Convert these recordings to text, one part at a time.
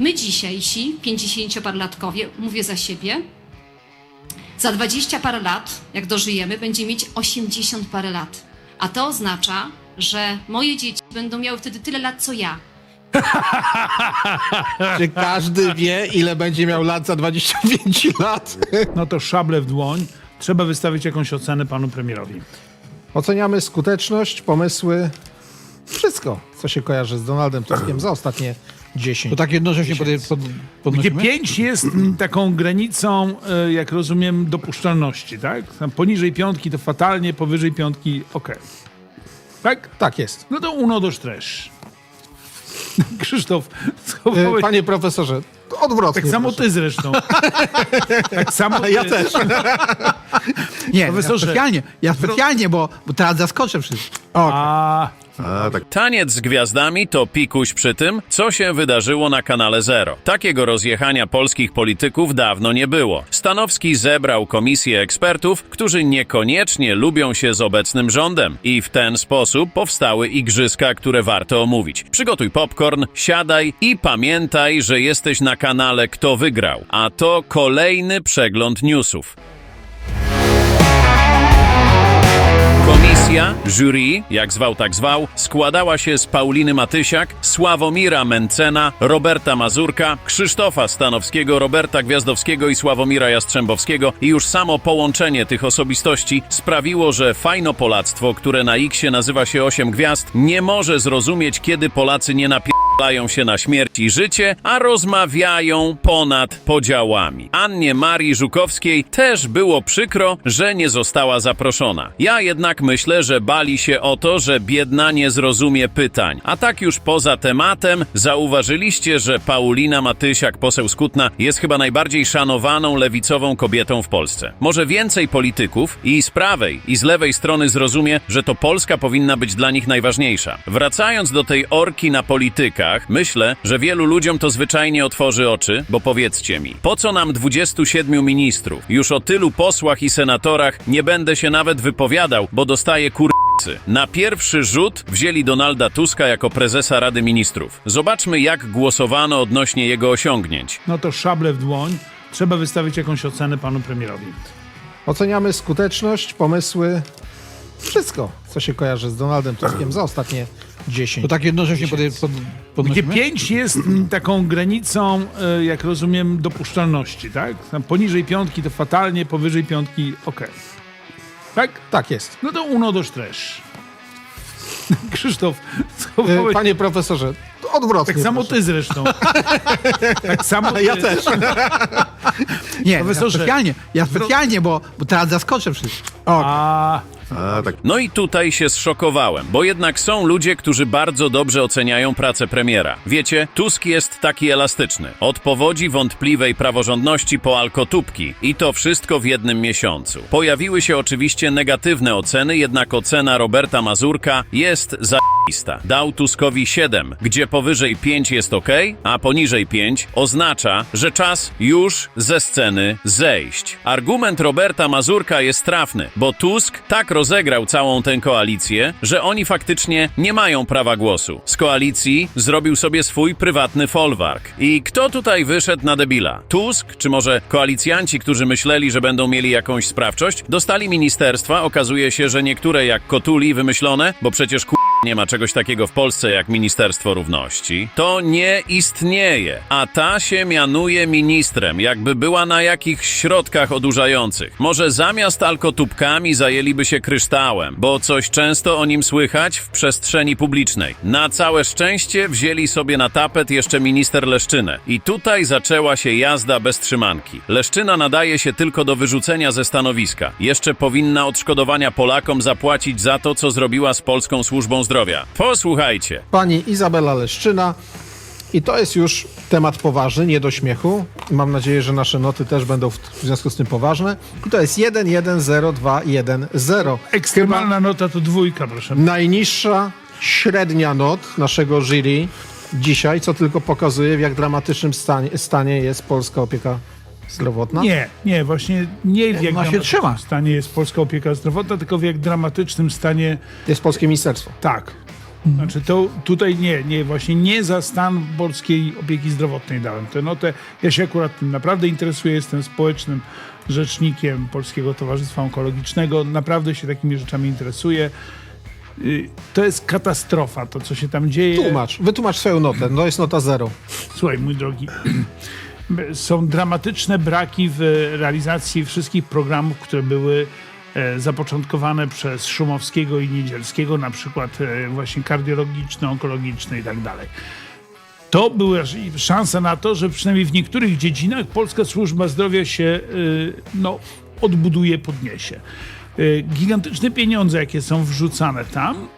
My dzisiejsi, 50-parlatkowie, mówię za siebie, za 20 parę lat, jak dożyjemy, będziemy mieć 80 parę lat. A to oznacza, że moje dzieci będą miały wtedy tyle lat, co ja. Czy każdy wie, ile będzie miał lat za 25 lat? No to szable w dłoń. Trzeba wystawić jakąś ocenę panu premierowi. Oceniamy skuteczność, pomysły, wszystko, co się kojarzy z Donaldem Tuskiem za ostatnie 10. To tak jednocześnie pod, pod, Gdzie podnosimy? 5 jest taką granicą, e, jak rozumiem, dopuszczalności, tak? Tam poniżej piątki to fatalnie, powyżej piątki okej. Tak? Tak jest. No to uno do stresz. Krzysztof, E, schowałeś... Panie profesorze, to odwrotnie. Tak samo proszę. ty zresztą. tak samo ty. Ja też. Nie, ja Profesorze. specjalnie, ja specjalnie, bo, bo teraz zaskoczę wszystkich. A, Taniec z gwiazdami to pikuś przy tym, co się wydarzyło na kanale Zero. Takiego rozjechania polskich polityków dawno nie było. Stanowski zebrał komisję ekspertów, którzy niekoniecznie lubią się z obecnym rządem i w ten sposób powstały igrzyska, które warto omówić. Przygotuj popcorn, siadaj i pamiętaj, że jesteś na kanale Kto Wygrał, a to kolejny przegląd newsów. Komisja, jury, jak zwał tak zwał, składała się z Pauliny Matysiak, Sławomira Mencena, Roberta Mazurka, Krzysztofa Stanowskiego, Roberta Gwiazdowskiego i Sławomira Jastrzębowskiego. I już samo połączenie tych osobistości sprawiło, że fajnopolactwo, które na X nazywa się 8 gwiazd, nie może zrozumieć, kiedy Polacy nie napierają się na śmierć i życie, a rozmawiają ponad podziałami. Annie Marii Żukowskiej też było przykro, że nie została zaproszona. Ja jednak myślę, że bali się o to, że biedna nie zrozumie pytań. A tak już poza tematem, zauważyliście, że Paulina Matysiak, poseł Skutna, jest chyba najbardziej szanowaną lewicową kobietą w Polsce. Może więcej polityków i z prawej, i z lewej strony zrozumie, że to Polska powinna być dla nich najważniejsza. Wracając do tej orki na myślę, że wielu ludziom to zwyczajnie otworzy oczy, bo powiedzcie mi, po co nam 27 ministrów? Już o tylu posłach i senatorach nie będę się nawet wypowiadał, bo dostaję kur... Na pierwszy rzut wzięli Donalda Tuska jako prezesa Rady Ministrów. Zobaczmy, jak głosowano odnośnie jego osiągnięć. no to szable w dłoń. Trzeba wystawić jakąś ocenę panu premierowi. Oceniamy skuteczność, pomysły, wszystko, co się kojarzy z Donaldem Tuskiem za ostatnie 10. To tak jednocześnie pod, pod, Gdzie podnosimy? 5 jest mm, taką granicą, e, jak rozumiem, dopuszczalności, tak? Tam poniżej piątki to fatalnie, powyżej piątki okej. Tak? Tak jest. No to uno do stresz. Krzysztof, E, schowałeś... Panie profesorze, to odwrotnie. Tak samo proszę. ty zresztą. tak samo ty. Ja też. Nie, ja Profesorze. specjalnie, ja specjalnie, bo, bo teraz zaskoczę wszystkich. A, No i tutaj się zszokowałem, bo jednak są ludzie, którzy bardzo dobrze oceniają pracę premiera. Wiecie, Tusk jest taki elastyczny. Od powodzi wątpliwej praworządności po alkotubki. I to wszystko w jednym miesiącu. Pojawiły się oczywiście negatywne oceny, jednak ocena Roberta Mazurka jest za Dał Tuskowi 7, gdzie powyżej 5 jest ok, a poniżej 5 oznacza, że czas już ze sceny zejść. Argument Roberta Mazurka jest trafny, bo Tusk tak rozegrał całą tę koalicję, że oni faktycznie nie mają prawa głosu. Z koalicji zrobił sobie swój prywatny folwark. I kto tutaj wyszedł na debila? Tusk, czy może koalicjanci, którzy myśleli, że będą mieli jakąś sprawczość, dostali ministerstwa, okazuje się, że niektóre jak Kotuli wymyślone, bo przecież ku... nie ma czegoś takiego w Polsce jak Ministerstwo Równości, to nie istnieje. A ta się mianuje ministrem, jakby była na jakichś środkach odurzających. Może zamiast alkotubkami zajęliby się kryształem, bo coś często o nim słychać w przestrzeni publicznej. Na całe szczęście wzięli sobie na tapet jeszcze minister Leszczynę. I tutaj zaczęła się jazda bez trzymanki. Leszczyna nadaje się tylko do wyrzucenia ze stanowiska. Jeszcze powinna odszkodowania Polakom zapłacić za to, co zrobiła z polską służbą zdrowia. Posłuchajcie. Pani Izabela Leszczyna. I to jest już temat poważny, nie do śmiechu. Mam nadzieję, że nasze noty też będą w w związku z tym poważne. I to jest 1, 1, 0, 2, 1, 0. ekstremalna nota to dwójka, proszę. Najniższa średnia not naszego jury dzisiaj, co tylko pokazuje, w jak dramatycznym stanie, stanie jest polska opieka zdrowotna. Nie, nie, właśnie nie w jak Ona się trzyma. stanie jest polska opieka zdrowotna, tylko w jak dramatycznym stanie, Jest polskie ministerstwo. tak. Znaczy to tutaj nie, nie, właśnie nie za stan polskiej opieki zdrowotnej dałem tę notę. Ja się akurat tym naprawdę interesuję, jestem społecznym rzecznikiem Polskiego Towarzystwa Onkologicznego, naprawdę się takimi rzeczami interesuję. Y, To jest katastrofa, to co się tam dzieje. Tłumacz, wytłumacz swoją notę. No jest nota zero. Słuchaj, mój drogi, są dramatyczne braki w realizacji wszystkich programów, które były zapoczątkowane przez Szumowskiego i Niedzielskiego, na przykład e, właśnie kardiologiczne, onkologiczne i tak dalej. To były szanse na to, że przynajmniej w niektórych dziedzinach polska służba zdrowia się y, no, odbuduje, podniesie. Gigantyczne pieniądze, jakie są wrzucane tam,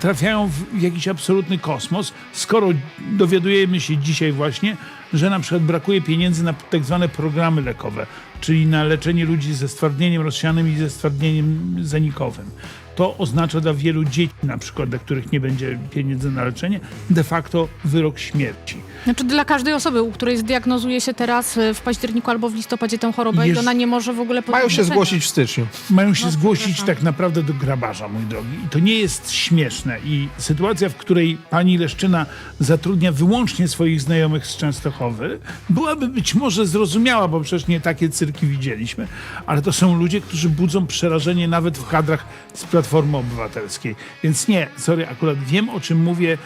trafiają w jakiś absolutny kosmos, skoro dowiadujemy się dzisiaj właśnie, że na przykład brakuje pieniędzy na tak zwane programy lekowe, czyli na leczenie ludzi ze stwardnieniem rozsianym i ze stwardnieniem zanikowym. To oznacza dla wielu dzieci, na przykład, dla których nie będzie pieniędzy na leczenie, de facto wyrok śmierci. Znaczy dla każdej osoby, u której zdiagnozuje się teraz y, w październiku albo w listopadzie tę chorobę Jeż- i ona nie może w ogóle Mają się zgłosić w styczniu. mają się No, zgłosić tak naprawdę do grabarza, mój drogi. I to nie jest śmieszne. I sytuacja, w której pani Leszczyna zatrudnia wyłącznie swoich znajomych z Częstochowy, byłaby być może zrozumiała, bo przecież nie takie cyrki widzieliśmy, ale to są ludzie, którzy budzą przerażenie nawet w kadrach z Platformy Obywatelskiej. Więc nie, sorry, akurat wiem o czym mówię.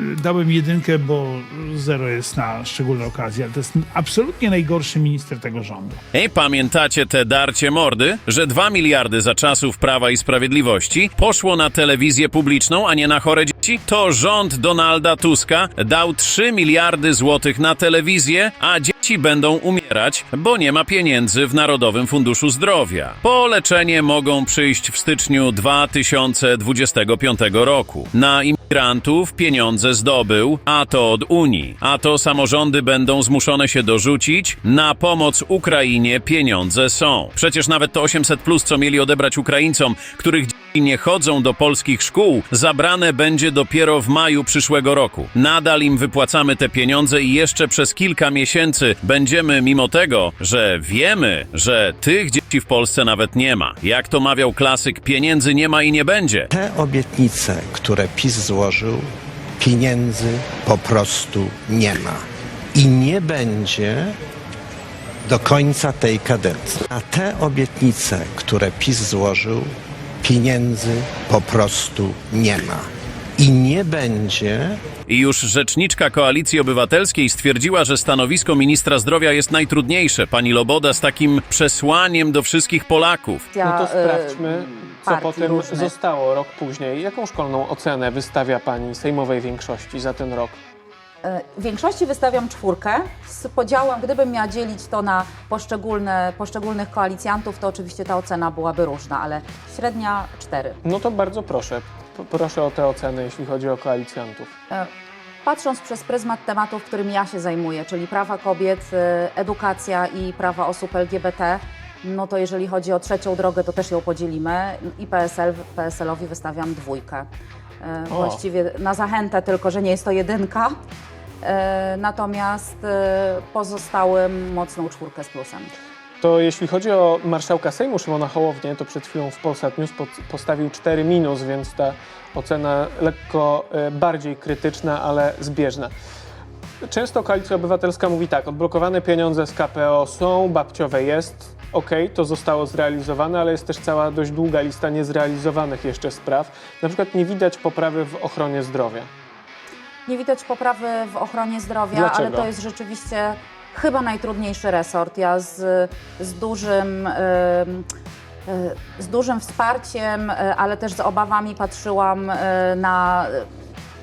Dałem jedynkę, bo zero jest na szczególne okazje, ale to jest absolutnie najgorszy minister tego rządu. Ej, pamiętacie te darcie mordy? Że 2 miliardy za czasów Prawa i Sprawiedliwości poszło na telewizję publiczną, a nie na chore dzieci? To rząd Donalda Tuska dał 3 miliardy złotych na telewizję, a dzieci będą umierać, bo nie ma pieniędzy w Narodowym Funduszu Zdrowia. Po leczenie mogą przyjść w styczniu 2025 roku. Na imigrantów pieniądze zdobył, a to od Unii, a to samorządy będą zmuszone się dorzucić. Na pomoc Ukrainie pieniądze są. Przecież nawet to 800, plus, co mieli odebrać Ukraińcom, których nie chodzą do polskich szkół, zabrane będzie dopiero w maju przyszłego roku. Nadal im wypłacamy te pieniądze i jeszcze przez kilka miesięcy będziemy, mimo tego, że wiemy, że tych dzieci w Polsce nawet nie ma. Jak to mawiał klasyk, pieniędzy nie ma i nie będzie. Te obietnice, które PiS złożył, pieniędzy po prostu nie ma. I nie będzie do końca tej kadencji. A te obietnice, które PiS złożył, pieniędzy po prostu nie ma. I nie będzie I już rzeczniczka Koalicji Obywatelskiej stwierdziła, że stanowisko ministra zdrowia jest najtrudniejsze. Pani Loboda z takim przesłaniem do wszystkich Polaków. No to e, sprawdźmy, co partii potem różnych. zostało rok później. Jaką szkolną ocenę wystawia pani sejmowej większości za ten rok? W większości wystawiam czwórkę z podziałem, gdybym miała dzielić to na poszczególne, poszczególnych koalicjantów, to oczywiście ta ocena byłaby różna, ale średnia cztery. No to bardzo proszę. P- Proszę o te oceny, jeśli chodzi o koalicjantów. E, Patrząc przez pryzmat tematów, którymi ja się zajmuję, czyli prawa kobiet, e, edukacja i prawa osób LGBT, no to jeżeli chodzi o trzecią drogę, to też ją podzielimy i PSL, PSL-owi wystawiam dwójkę. E, O. Właściwie na zachętę tylko, że nie jest to jedynka, natomiast e, pozostałym mocną czwórkę z plusem. To jeśli chodzi o marszałka Sejmu Szymona Hołownię, to przed chwilą w Polsat News postawił 4 minus, więc ta ocena lekko e, bardziej krytyczna, ale zbieżna. Często Koalicja Obywatelska mówi tak, odblokowane pieniądze z KPO są, babciowe jest, okej, to zostało zrealizowane, ale jest też cała dość długa lista niezrealizowanych jeszcze spraw. Na przykład nie widać poprawy w ochronie zdrowia. Nie widać poprawy w ochronie zdrowia, Dlaczego? ale to jest rzeczywiście chyba najtrudniejszy resort. Ja z, z dużym. e, z dużym wsparciem, e, ale też z obawami patrzyłam e, na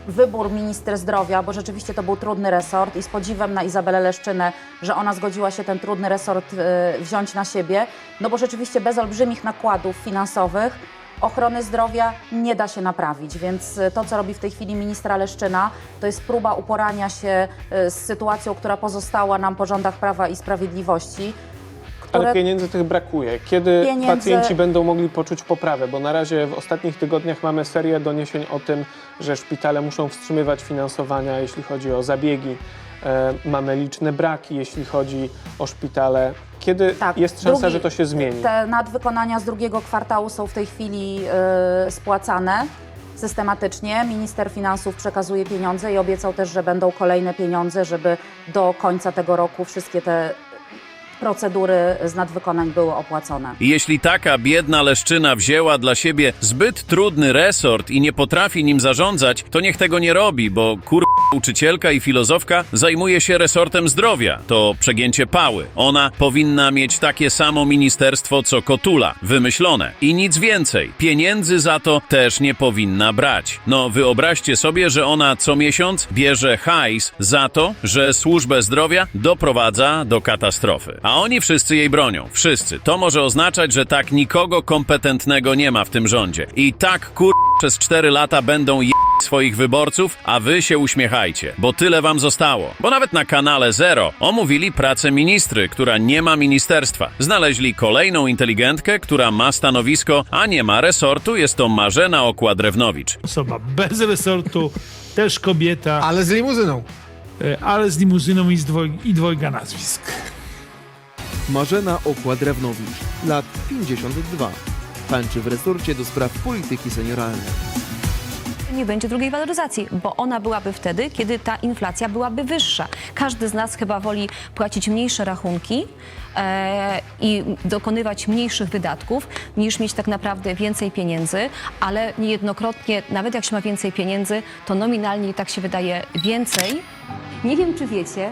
wybór minister zdrowia, bo rzeczywiście to był trudny resort i z podziwem na Izabelę Leszczynę, że ona zgodziła się ten trudny resort wziąć na siebie, no bo rzeczywiście bez olbrzymich nakładów finansowych ochrony zdrowia nie da się naprawić, więc e, to, co robi w tej chwili ministra Leszczyna, to jest próba uporania się e, z sytuacją, która pozostała nam po rządach Prawa i Sprawiedliwości. Które... Ale pieniędzy tych brakuje. Kiedy Pieniędzy- pacjenci będą mogli poczuć poprawę? Bo na razie w ostatnich tygodniach mamy serię doniesień o tym, że szpitale muszą wstrzymywać finansowania, jeśli chodzi o zabiegi. E, mamy liczne braki, jeśli chodzi o szpitale. Kiedy jest szansa, Tak, drugi- że to się zmieni? Te nadwykonania z drugiego kwartału są w tej chwili e, spłacane. systematycznie. Minister finansów przekazuje pieniądze i obiecał też, że będą kolejne pieniądze, żeby do końca tego roku wszystkie te procedury z nadwykonań były opłacone. Jeśli taka biedna leszczyna wzięła dla siebie zbyt trudny resort i nie potrafi nim zarządzać, to niech tego nie robi, bo kur... Uczycielka i filozofka zajmuje się resortem zdrowia. To przegięcie pały. Ona powinna mieć takie samo ministerstwo co Kotula. Wymyślone. I nic więcej. Pieniędzy za to też nie powinna brać. No wyobraźcie sobie, że ona co miesiąc bierze hajs za to, że służbę zdrowia doprowadza do katastrofy. A oni wszyscy jej bronią. Wszyscy. To może oznaczać, że tak nikogo kompetentnego nie ma w tym rządzie. I tak kur... przez cztery lata będą je swoich wyborców, a wy się uśmiechajcie, bo tyle wam zostało. Bo nawet na kanale Zero omówili pracę ministry, która nie ma ministerstwa. Znaleźli kolejną inteligentkę, która ma stanowisko, a nie ma resortu. Jest to Marzena Okła-Drewnowicz. Osoba bez resortu, też kobieta, Ale z limuzyną. e, ale z limuzyną i, z dwoj, i dwojga nazwisk. Marzena Okła-Drewnowicz, lat 52. Tańczy w resorcie do spraw polityki senioralnej. Nie będzie drugiej waloryzacji, bo ona byłaby wtedy, kiedy ta inflacja byłaby wyższa. Każdy z nas chyba woli płacić mniejsze rachunki e, i dokonywać mniejszych wydatków, niż mieć tak naprawdę więcej pieniędzy, ale niejednokrotnie, nawet jak się ma więcej pieniędzy, to nominalnie tak się wydaje więcej. Nie wiem, czy wiecie,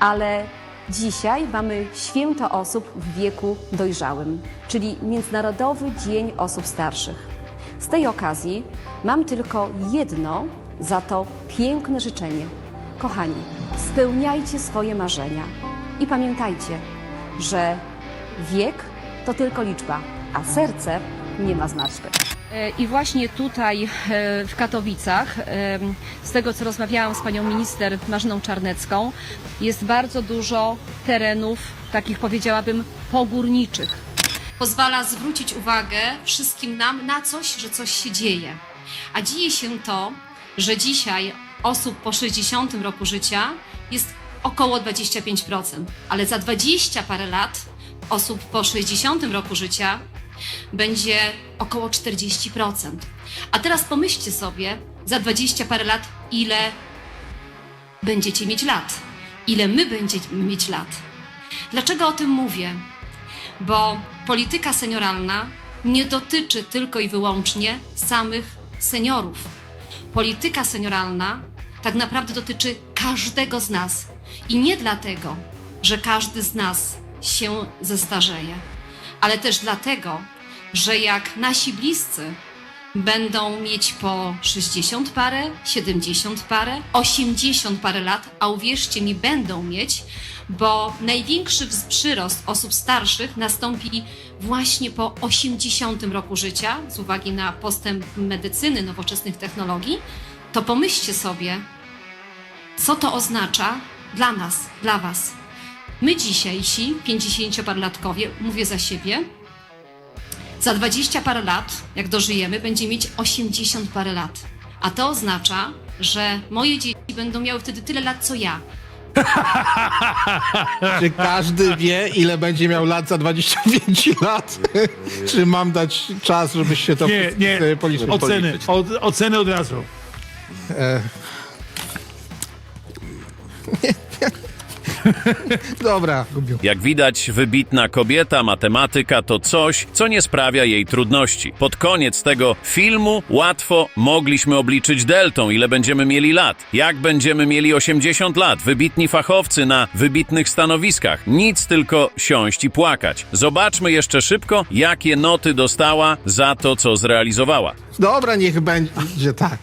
ale dzisiaj mamy święto osób w wieku dojrzałym, czyli Międzynarodowy Dzień Osób Starszych. Z tej okazji mam tylko jedno, za to piękne życzenie. Kochani, spełniajcie swoje marzenia i pamiętajcie, że wiek to tylko liczba, a serce nie ma. E, I właśnie tutaj e, w Katowicach, e, z tego co rozmawiałam z panią minister Marzyną Czarnecką, jest bardzo dużo terenów, takich powiedziałabym, pogórniczych. Pozwala zwrócić uwagę wszystkim nam na coś, że coś się dzieje. A dzieje się to, że dzisiaj osób po 60 roku życia jest około 25%, ale za 20 parę lat osób po 60 roku życia będzie około 40%. A teraz pomyślcie sobie za 20 parę lat, ile będziecie mieć lat. Ile my będziemy mieć lat. Dlaczego o tym mówię? Bo polityka senioralna nie dotyczy tylko i wyłącznie samych seniorów. Polityka senioralna tak naprawdę dotyczy każdego z nas. I nie dlatego, że każdy z nas się zestarzeje, ale też dlatego, że jak nasi bliscy będą mieć po 60 parę, 70 parę, 80 parę lat, a uwierzcie mi, będą mieć, bo największy przyrost osób starszych nastąpi właśnie po 80 roku życia, z uwagi na postęp medycyny, nowoczesnych technologii, to pomyślcie sobie, co to oznacza dla nas, dla Was. My dzisiejsi, 50-parlatkowie, mówię za siebie, za 20 parę lat, jak dożyjemy, będziemy mieć 80 parę lat. A to oznacza, że moje dzieci będą miały wtedy tyle lat, co ja. Czy każdy wie, ile będzie miał lat za 25 lat? Czy mam dać czas, żebyś się to Nie, nie, sobie policzył? oceny, od, oceny od razu. E... Dobra. Jak widać, wybitna kobieta, matematyka to coś, co nie sprawia jej trudności. Pod koniec tego filmu łatwo mogliśmy obliczyć deltą, ile będziemy mieli lat. Jak będziemy mieli 80 lat, wybitni fachowcy na wybitnych stanowiskach. Nic tylko siąść i płakać. Zobaczmy jeszcze szybko, jakie noty dostała za to, co zrealizowała. Dobra, niech będzie tak.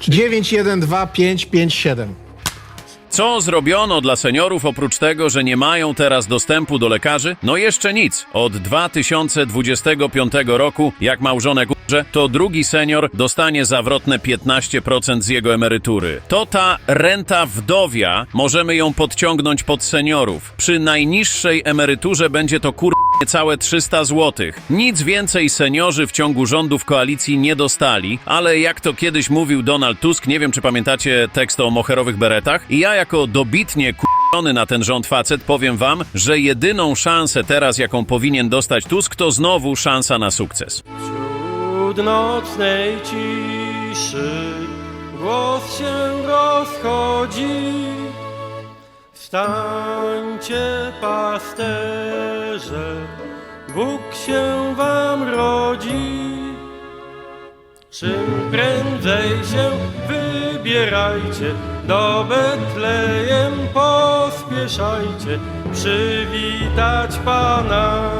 9, 1, 2, 5, 5, 7. Co zrobiono dla seniorów oprócz tego, że nie mają teraz dostępu do lekarzy? No jeszcze nic. Od 2025 roku, jak małżonek umrze, to drugi senior dostanie zawrotne 15% z jego emerytury. To ta renta wdowia, możemy ją podciągnąć pod seniorów. Przy najniższej emeryturze będzie to kur... Niecałe 300 zł. Nic więcej seniorzy w ciągu rządów koalicji nie dostali, ale jak to kiedyś mówił Donald Tusk, nie wiem czy pamiętacie tekst o moherowych beretach, i ja jako dobitnie k***ony na ten rząd facet powiem wam, że jedyną szansę teraz, jaką powinien dostać Tusk, to znowu szansa na sukces. Wśród nocnej ciszy głos się rozchodzi. Wstańcie, pasterze, Bóg się wam rodzi. Czym prędzej się wybierajcie, do Betlejem pospieszajcie, przywitać Pana.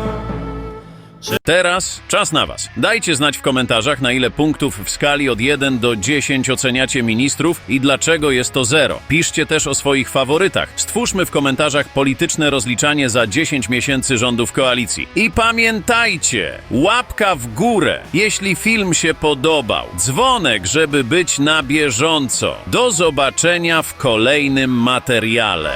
Teraz czas na Was. Dajcie znać w komentarzach, na ile punktów w skali od 1 do 10 oceniacie ministrów i dlaczego jest to 0. Piszcie też o swoich faworytach. Stwórzmy w komentarzach polityczne rozliczanie za 10 miesięcy rządów koalicji. I pamiętajcie, łapka w górę, jeśli film się podobał. Dzwonek, żeby być na bieżąco. Do zobaczenia w kolejnym materiale.